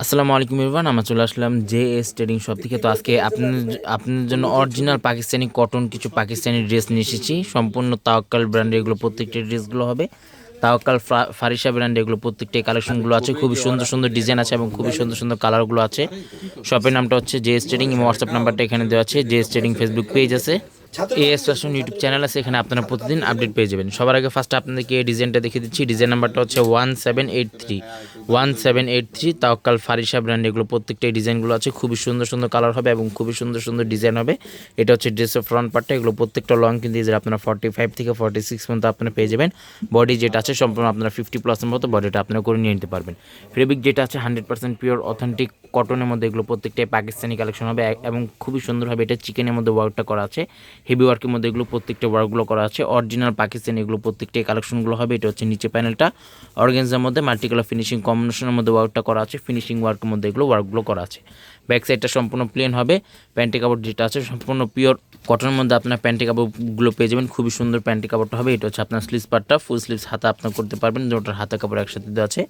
আসসালামু আলাইকুম ইরফান আমরা চলে আসলাম জে এস ট্রেডিং শপ থেকে। তো আজকে আপনার আপনার জন্য অরিজিনাল পাকিস্তানি কটন কিছু পাকিস্তানি ড্রেস নিয়ে এসেছি। সম্পূর্ণ তাওয়াক্কাল ব্র্যান্ডের এগুলো, প্রত্যেকটা ড্রেসগুলো হবে। তাওয়াক্কাল ফারিসা ব্র্যান্ডে এগুলো, প্রত্যেকটি কালেকশনগুলো আছে। খুবই সুন্দর সুন্দর ডিজাইন আছে এবং খুবই সুন্দর সুন্দর কালারগুলো আছে। শপের নামটা হচ্ছে জে এস ট্রেডিং এবং হোয়াটসঅ্যাপ নাম্বারটা এখানে দেওয়া আছে। J S trading Facebook page আছে। এএস ফ্যাশন ইউটিউব চ্যানেল আছে। এখানে আপনারা প্রতিদিন আপডেট পেয়ে যাবেন। সবার আগে ফার্স্ট আপনাদেরকে এই ডিজাইনটা দেখিয়ে দিচ্ছি। ডিজাইন নাম্বারটা হচ্ছে one seven eight three one seven eight three, Tawakkal Farisa brand এগুলো প্রত্যেকটাই ডিজাইনগুলো আছে। খুবই সুন্দর সুন্দর কালার হবে এবং খুবই সুন্দর সুন্দর ডিজাইন হবে। এটা হচ্ছে ড্রেসের ফ্রন্ট পার্টটা এগুলো প্রত্যেকটা লং কিন্তু যে আপনারা ফর্টি ফাইভ থেকে ফর্টি সিক্স পর্যন্ত আপনারা পেয়ে যাবেন। বডি যেটা আছে সম্পূর্ণ আপনারা ফিফটি প্লাসের মতো বডিটা আপনারা করে নিয়ে নিতে পারবেন। ফেব্রিক যেটা আছে হান্ড্রেড পার্সেন্ট পিওর অথেন্টিক কটনের মধ্যে এগুলো প্রত্যেকটাই পাকিস্তানি কালেকশন হবে এবং খুবই সুন্দরভাবে এটা চিকেনের মধ্যে ওয়ার্কটা করা আছে। হেভি ওয়ার্কের মধ্যে এগুলো প্রত্যেকটা ওয়ার্কগুলো করা আছে। অরিজিনাল পাকিস্তানি এগুলো প্রত্যেকটাই কালেকশনগুলো হবে। এটা হচ্ছে নিচে প্যানেলটা অর্গেন্সের মধ্যে মাল্টিকালার ফিনিশিং কম্বিনেশনের মধ্যে ওয়ার্কটা করা আছে ফিনিশিং ওয়ার্কের মধ্যে এগুলো ওয়ার্কগুলো করা আছে। ব্যাক সাইডটা সম্পূর্ণ প্লেন হবে প্যান্টি কাপড় যেটা আছে সম্পূর্ণ পিওর কটনের মধ্যে আপনার প্যান্টি কাপড়গুলো পেয়ে যাবেন খুবই সুন্দর প্যান্টি কাপড়টা হবে এটা হচ্ছে আপনার স্লিভস পার্টটা ফুল স্লিভস হাতা আপনার করতে পারবেন দুটোর হাতা কাপড় একসাথে দেওয়া আছে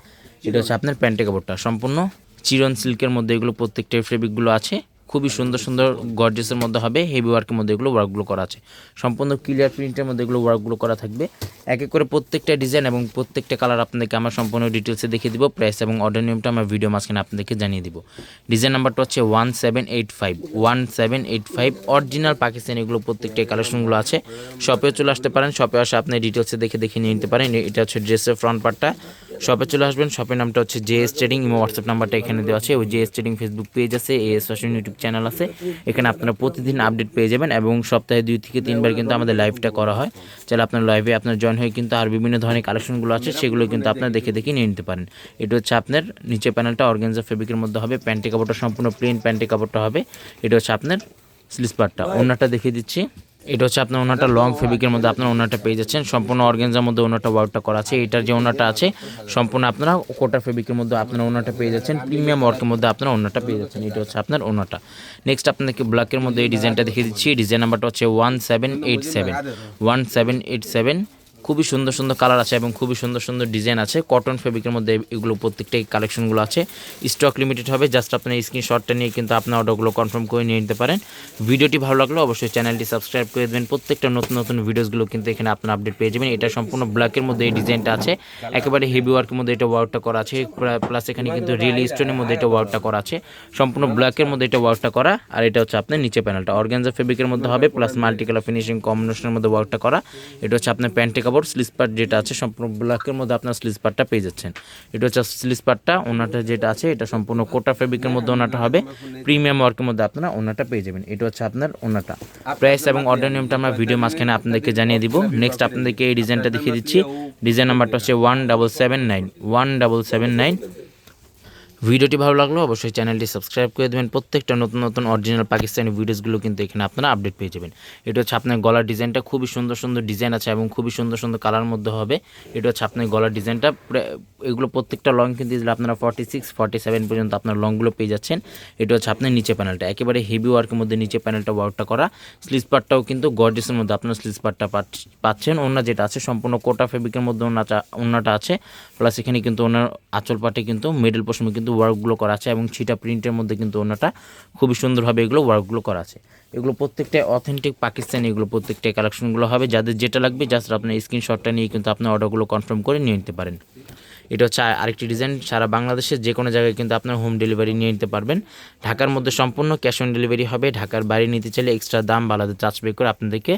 এটা হচ্ছে আপনার প্যান্টি কাপড়টা সম্পূর্ণ চিরন সিল্কের মধ্যে এগুলো প্রত্যেকটা ফেব্রিকগুলো আছে। খুবই সুন্দর সুন্দর গর্জেসের মধ্যে হবে হেভি ওয়ার্কের মধ্যে এগুলো ওয়ার্কগুলো করা আছে। সম্পূর্ণ ক্লিয়ার প্রিন্টের মধ্যে এগুলো ওয়ার্কগুলো করা থাকবে। এক এক করে প্রত্যেকটা ডিজাইন এবং প্রত্যেকটা কালার আপনাদেরকে আমার সম্পূর্ণ ডিটেলসে দেখিয়ে দিব প্রাইস এবং অর্ডার নিয়মটা আমার ভিডিও মাঝখানে আপনাদেরকে জানিয়ে দিব। ডিজাইন নাম্বারটা হচ্ছে one seven eight five one seven eight five original Pakistani এগুলো প্রত্যেকটা কালেকশনগুলো আছে। শপেও চলে আসতে পারেন শপে আসে আপনি ডিটেলসে দেখে দেখে নিয়ে নিতে পারেন। এটা হচ্ছে ড্রেসের ফ্রন্ট পার্টটা শপে চলে আসবেন শপের নামটা হচ্ছে জে এস ট্রেডিং এবং হোয়াটসঅ্যাপ নাম্বারটা এখানে দেওয়া আছে, ওই J S trading Facebook page আছে A S fashion YouTube channel আছে, এখানে আপনারা প্রতিদিন আপডেট পেয়ে যাবেন এবং সপ্তাহে দুই থেকে তিনবার কিন্তু আমাদের লাইভটা করা হয়। চাইলে আপনার লাইভে আপনার জয়েন হয়ে কিন্তু আর বিভিন্ন ধরনের কালেকশনগুলো আছে, সেগুলো কিন্তু আপনারা দেখে দেখে নিয়ে নিতে পারেন। এটা হচ্ছে আপনার নিচে প্যানেলটা অর্গেনজা ফেব্রিকের মধ্যে হবে প্যান্টি কাপড়টা সম্পূর্ণ প্লেন প্যান্টি কাপড়টা হবে, এটা হচ্ছে আপনার স্লিস পার্টটা ওনারটা দেখিয়ে দিচ্ছি। এটা হচ্ছে আপনার ওনারটা লং ফেব্রিকের মধ্যে আপনার ওনাটা পেয়ে যাচ্ছেন। সম্পূর্ণ অর্গেনজার মধ্যে ওনাটা ওয়ার্কটা করা আছে। এটার যে ওনাটা আছে, সম্পূর্ণ আপনারা কোটা ফেব্রিকের মধ্যে আপনার ওনারটা পেয়ে যাচ্ছেন। প্রিমিয়াম ওয়ার্কের মধ্যে আপনারা ওনারটা পেয়ে যাচ্ছেন। এটা হচ্ছে আপনার ওনাটা। নেক্সট আপনাদেরকে ব্ল্যাকের মধ্যে এই ডিজাইনটা দেখিয়ে দিচ্ছি। ডিজাইন নাম্বারটা হচ্ছে one seven eight seven one seven eight seven খুবই সুন্দর সুন্দর কালার আছে এবং খুবই সুন্দর সুন্দর ডিজাইন আছে। কটন ফেব্রিকের মধ্যে এগুলো প্রত্যেকটাই কালেকশনগুলো আছে। স্টক লিমিটেড হবে জাস্ট আপনার স্ক্রিনশটটা নিয়ে কিন্তু আপনার অর্ডারগুলো কনফার্ম করে নিয়ে নিতে পারেন। ভিডিওটি ভালো লাগলে অবশ্যই চ্যানেলটি সাবস্ক্রাইব করে দেবেন। প্রত্যেকটা নতুন নতুন ভিডিওসগুলো কিন্তু এখানে আপনার আপডেট পেয়ে যাবেন। এটা সম্পূর্ণ ব্ল্যাকের মধ্যে এই ডিজাইনটা আছে। একেবারে হেভি ওয়ার্কের মধ্যে এটা ওয়ার্কটা করা আছে। প্লাস এখানে কিন্তু রিয়েল স্টোনের মধ্যে এটা ওয়ার্কটা করা আছে। সম্পূর্ণ ব্ল্যাকের মধ্যে এটা ওয়ার্কটা করা। আর এটা হচ্ছে আপনার নিচে প্যানেলটা অর্গানজা ফেব্রিকের মধ্যে হবে প্লাস মাল্টি কালার ফিনিশিং কম্বিনেশনের মধ্যে ওয়ার্কটা করা। এটা হচ্ছে আপনার প্যান্টে কাপড় স্লিস পার্ট যেটা আছে, সম্পূর্ণ ব্ল্যাকের মধ্যে আপনার স্লিসপারটা পেয়ে যাচ্ছেন। এটা হচ্ছে স্লিস পার্টটা ওনাটা যেটা আছে, এটা সম্পূর্ণ কোটা ফেব্রিকের মধ্যে ওনাটা হবে। প্রিমিয়াম ওয়ার্কের মধ্যে আপনারা ওনাটা পেয়ে যাবেন। এটা হচ্ছে আপনার ওনাটা। প্রাইস এবং অর্ডার নিয়মটা আমরা ভিডিও মাঝখানে আপনাদেরকে জানিয়ে দিব। নেক্সট আপনাদেরকে এই ডিজাইনটা দেখিয়ে দিচ্ছি। ডিজাইন নাম্বারটা হচ্ছে one double seven nine one double seven nine ভিডিওটি ভালো লাগল, অবশ্যই চ্যানেলটি সাবস্ক্রাইব করে দেবেন। প্রত্যেকটা নতুন নতুন অরিজিনাল পাকিস্তানি ভিডিওসগুলো কিন্তু এখানে আপনারা আপডেট পেয়ে যাবেন। এটা হচ্ছে আপনার গলার ডিজাইনটা খুবই সুন্দর সুন্দর ডিজাইন আছে এবং খুবই সুন্দর সুন্দর কালার মধ্যে হবে। এটা হচ্ছে আপনার গলার ডিজাইনটা এগুলো প্রত্যেকটা লং কিন্তু আপনারা ফর্টি সিক্স ফর্টি সেভেন পর্যন্ত আপনার লংগুলো পেয়ে যাচ্ছেন। এটা হচ্ছে আপনার নিচে প্যানেলটা একেবারে হেভি ওয়ার্কের মধ্যে নিচে প্যানেলটা ওয়ার্কটা করা। স্লিজ পার্টটাও কিন্তু গর্জেসের মধ্যে আপনার স্লিজ পার্টটা পাচ্ছেন। ওনা যেটা আছে, সম্পূর্ণ কোটা ফেব্রিকের মধ্যে ওনাটা ওনাটা আছে। প্লাস এখানে কিন্তু ওনার আঁচল পাটে কিন্তু মিডল পোর্শনে কিন্তু ওয়ার্কগুলো করা আছে এবং ছিটা প্রিন্টের মধ্যে কিন্তু ওনাটা খুবই সুন্দরভাবে এগুলো ওয়ার্কগুলো করা আছে। এগুলো প্রত্যেকটাই অথেন্টিক পাকিস্তানি এগুলো প্রত্যেকটাই কালেকশনগুলো হবে। যাদের যেটা লাগবে জাস্ট আপনার স্ক্রিনশটটা নিয়ে কিন্তু আপনার অর্ডারগুলো কনফার্ম করে নিয়ে নিতে পারেন। এটা হচ্ছে আরেকটি ডিজাইন সারা বাংলাদেশের যে কোনো জায়গায় কিন্তু আপনার হোম ডেলিভারি নিয়ে নিতে পারবেন। ঢাকার মধ্যে সম্পূর্ণ ক্যাশ অন ডেলিভারি হবে। ঢাকার বাইরে নিতে চাইলে এক্সট্রা দাম বা আলাদা চার্জ পে করে আপনাদেরকে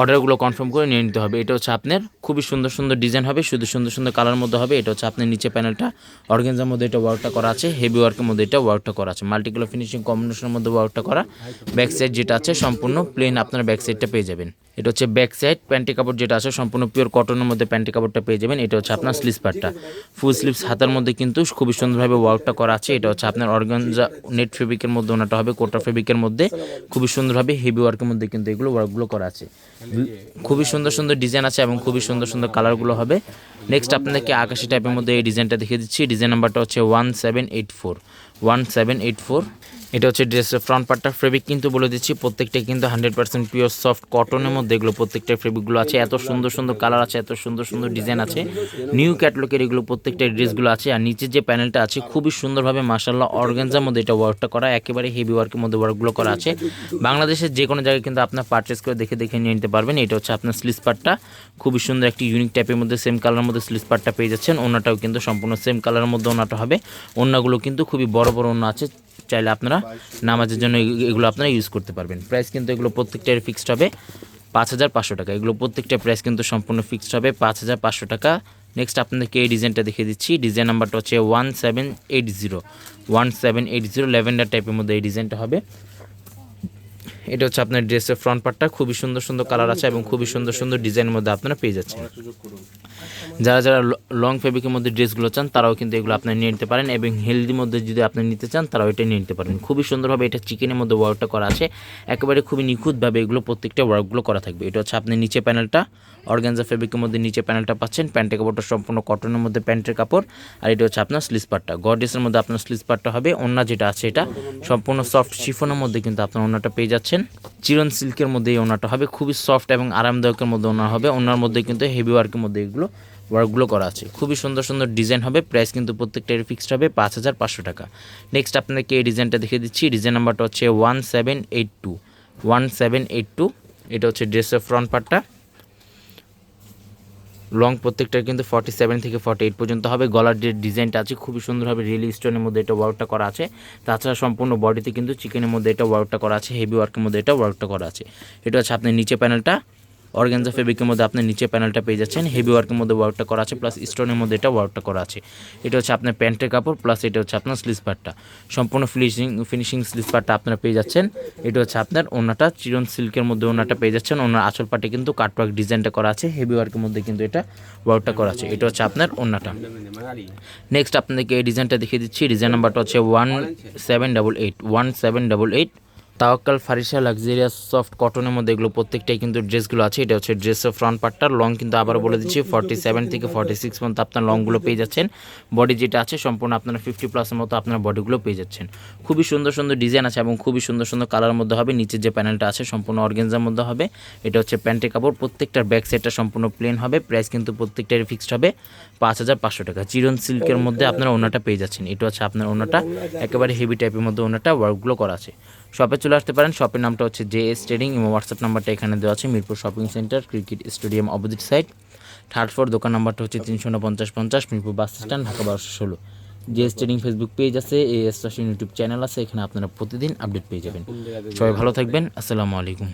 অর্ডারগুলো কনফার্ম করে নিয়ে নিতে হবে। এটা হচ্ছে আপনার খুবই সুন্দর সুন্দর ডিজাইন হবে, শুধু সুন্দর সুন্দর কালার মধ্যে হবে। এটা হচ্ছে আপনার নিচে প্যানেলটা অর্গেনজার মধ্যে এটা ওয়ার্কটা করা আছে হেভি ওয়ার্কের মধ্যে এটা ওয়ার্কটা করা আছে। মাল্টিকালার ফিনিশিং কম্বিনেশনের মধ্যে ওয়ার্কটা করা। ব্যাক সাইড যেটা আছে সম্পূর্ণ প্লেন আপনার ব্যাক সাইডটা পেয়ে যাবেন। এটা হচ্ছে ব্যাক সাইড প্যান্টি কাপড় যেটা আছে, সম্পূর্ণ পিওর কটনের মধ্যে প্যান্টি কাপড়টা পেয়ে যাবেন। এটা হচ্ছে আপনার স্লিভস পার্টটা ফুল স্লিভস হাতার মধ্যে কিন্তু খুবই সুন্দরভাবে ওয়ার্কটা করা আছে। এটা হচ্ছে আপনার অর্গানজা নেট ফেব্রিকের মধ্যে ওনাটা হবে কোটা ফেব্রিকের মধ্যে। খুবই সুন্দরভাবে হেভি ওয়ার্কের মধ্যে কিন্তু এগুলো ওয়ার্কগুলো করা আছে। খুবই সুন্দর সুন্দর ডিজাইন আছে এবং খুবই সুন্দর সুন্দর কালারগুলো হবে। নেক্সট আপনাদেরকে আকাশি টাইপের মধ্যে এই ডিজাইনটা দেখিয়ে দিচ্ছি। ডিজাইন নাম্বারটা হচ্ছে one seven eight four one seven eight four এটা হচ্ছে ড্রেসের ফ্রন্ট পার্টটা ফেব্রিক কিন্তু বলে দিচ্ছি প্রত্যেকটা কিন্তু হান্ড্রেড পার্সেন্ট পিওর সফট কটনের মধ্যে এগুলো প্রত্যেকটা ফেব্রিকগুলো আছে। এত সুন্দর সুন্দর কালার আছে, এত সুন্দর সুন্দর ডিজাইন আছে। নিউ ক্যাটলগের এগুলো প্রত্যেকটা ড্রেসগুলো আছে। আর নিচের যে প্যানেলটা আছে, খুবই সুন্দরভাবে মাসাল্লাহ অর্গানজার মধ্যে এটা ওয়ার্কটা করা, একেবারে হেভি ওয়ার্কের মধ্যে ওয়ার্কগুলো করা আছে। বাংলাদেশের যে কোনো জায়গায় কিন্তু আপনার পারচেস করে দেখে দেখে নিয়ে নিতে পারবেন। এটা হচ্ছে আপনার স্লিস পার্টটা খুবই সুন্দর একটি ইউনিক টাইপের মধ্যে সেম কালারের মধ্যে স্লিস পার্টটা পেয়ে যাচ্ছেন। ওনাটাও কিন্তু সম্পূর্ণ সেম কালারের মধ্যে ওনাটা হবে। ওনাগুলো কিন্তু খুবই বড় বড় ওনা আছে। চাইলে আপনারা নামাজের জন্য এগু- এগুলো আপনারা ইউজ করতে পারবেন। প্রাইস কিন্তু এগুলো প্রত্যেকটার ফিক্সড হবে, পাঁচ হাজার পাঁচশো টাকা। এগুলো প্রত্যেকটা প্রাইস কিন্তু সম্পূর্ণ ফিক্সড হবে, পাঁচ হাজার পাঁচশো টাকা। নেক্সট আপনাদেরকে এই ডিজাইনটা দেখিয়ে দিচ্ছি। ডিজাইন নাম্বারটা হচ্ছে one seven eight zero one seven eight zero lavender টাইপের মধ্যে এই ডিজাইনটা হবে। এটা হচ্ছে আপনার ড্রেসের ফ্রন্ট পার্টটা খুবই সুন্দর সুন্দর কালার আছে এবং খুবই সুন্দর সুন্দর ডিজাইনের মধ্যে আপনারা পেয়ে যাচ্ছেন। যারা যারা লং ফেব্রিকের মধ্যে ড্রেসগুলো চান, তারাও কিন্তু এগুলো আপনি নিয়ে নিতে পারেন এবং হেলদির মধ্যে যদি আপনি নিতে চান, তারাও এটা নিয়ে নিতে পারেন। খুবই সুন্দরভাবে এটা চিকেনের মধ্যে ওয়ার্কটা করা আছে। একেবারে খুবই নিখুঁতভাবে এগুলো প্রত্যেকটা ওয়ার্কগুলো করা থাকবে। এটা হচ্ছে আপনি নিচে প্যানেলটা অর্গানজা ফেব্রিকের মধ্যে নিচে প্যানেলটা পাচ্ছেন। প্যান্টের কাপড়টা সম্পূর্ণ কটনের মধ্যে প্যান্টের কাপড়। আর এটা হচ্ছে আপনার স্লিস পার্টটা গডেসের মধ্যে আপনার স্লিস পার্টটা হবে। অন্য যেটা আছে এটা সম্পূর্ণ সফট শিফনের মধ্যে কিন্তু আপনার ওনাটা পেয়ে যাচ্ছেন। চিরন সিল্কের মধ্যে এই ওনাটা হবে। খুবই সফট এবং আরামদায়কের মধ্যে ওনার হবে। ওনার মধ্যে কিন্তু হেভি ওয়ার্কের মধ্যে এগুলো ওয়ার্কগুলো করা আছে। খুবই সুন্দর সুন্দর ডিজাইন হবে। প্রাইস কিন্তু প্রত্যেকটা ফিক্সড হবে পাঁচ হাজার পাঁচশো টাকা। নেক্সট আপনাদেরকে এই ডিজাইনটা দেখিয়ে দিচ্ছি। ডিজাইন নাম্বারটা হচ্ছে one seven eight two one seven eight two এটা হচ্ছে ড্রেসের ফ্রন্ট পার্টটা লং প্রত্যেকটা কিন্তু ফর্টি সেভেন থেকে ফর্টি এইট পর্যন্ত হবে। গলার যে ডিজাইনটা আছে, খুবই সুন্দরভাবে রিয়েল স্টোনের মধ্যে এটা ওয়ার্কটা করা আছে। তাছাড়া সম্পূর্ণ বডিতে কিন্তু চিকেনের মধ্যে এটা ওয়ার্কটা করা আছে। হেভি ওয়ার্কের মধ্যে এটা ওয়ার্কটা করা আছে। এটা হচ্ছে আপনার নিচে প্যানেলটা অর্গানজা ফেব্রিকের মধ্যে আপনি নিচে প্যানেলটা পেয়ে যাচ্ছেন হেভি ওয়ার্কের মধ্যে ওয়ার্কটা করা আছে প্লাস স্টোনের মধ্যে এটা ওয়ার্কটা করা আছে। এটা হচ্ছে আপনার প্যান্টের কাপড় প্লাস এটা হচ্ছে আপনার স্লিস পার্টটা সম্পূর্ণ ফিনিশিং ফিনিশিং স্লিস পার্টটা আপনারা পেয়ে যাচ্ছেন। এটা হচ্ছে আপনার ওনাটা, চিরন সিল্কের মধ্যে ওনাটা পেয়ে যাচ্ছেন। ওনার আঁচল পাটে কিন্তু কাটওয়ার্ক ডিজাইনটা করা আছে হেভি ওয়ার্কের মধ্যে কিন্তু এটা ওয়ার্কটা করা আছে। এটা হচ্ছে আপনার ওনাটা। নেক্সট আপনাদেরকে এই ডিজাইনটা দেখিয়ে দিচ্ছি। ডিজাইন নাম্বারটা হচ্ছে one seven double eight one seven double eight Tawakkal Farisa luxurious soft কটনের মধ্যে এগুলো প্রত্যেকটাই কিন্তু ড্রেসগুলো আছে। এটা হচ্ছে ড্রেসের ফ্রন্ট পার্টটা লং কিন্তু আবার বলে দিচ্ছি ফর্টি সেভেন থেকে ফর্টি সিক্স পর্যন্ত আপনার লংগুলো পেয়ে যাচ্ছেন। বডি যেটা আছে, সম্পূর্ণ আপনারা ফিফটি প্লাসের মতো আপনার বডিগুলো পেয়ে যাচ্ছেন। খুবই সুন্দর সুন্দর ডিজাইন আছে এবং খুবই সুন্দর সুন্দর কালার মধ্যে হবে। নিচের যে প্যানেলটা আছে, সম্পূর্ণ অর্গেনজার মধ্যে হবে। এটা হচ্ছে প্যান্টের কাপড়। প্রত্যেকটার ব্যাক সাইডটা সম্পূর্ণ প্লেন হবে। প্রাইস কিন্তু প্রত্যেকটার ফিক্সড হবে। পাঁচ হাজার পাঁচশো টাকা। চিরন সিল্কের মধ্যে আপনারা ওনাটা পেয়ে যাচ্ছেন। এটা হচ্ছে আপনার ওনাটা। একেবারে হেভি টাইপের মধ্যে ওনাটা ওয়ার্কগুলো করা আছে। শপে চলে আসতে পারেন। শপের নামটা হচ্ছে জে এস ট্রেডিং এবং হোয়াটসঅ্যাপ নাম্বারটা এখানে দেওয়া আছে, Mirpur shopping centre cricket stadium opposite side. Third floor দোকান নাম্বারটা হচ্ছে তিনশো পঞ্চাশ পঞ্চাশ, মিরপুর বাস স্ট্যান্ড, ঢাকা বারোশো ষোলো। J S trading Facebook page আছে এ এস ইউটিউব চ্যানেল আছে, এখানে আপনারা প্রতিদিন আপডেট পেয়ে যাবেন। সবাই ভালো থাকবেন, আসসালামু আলাইকুম।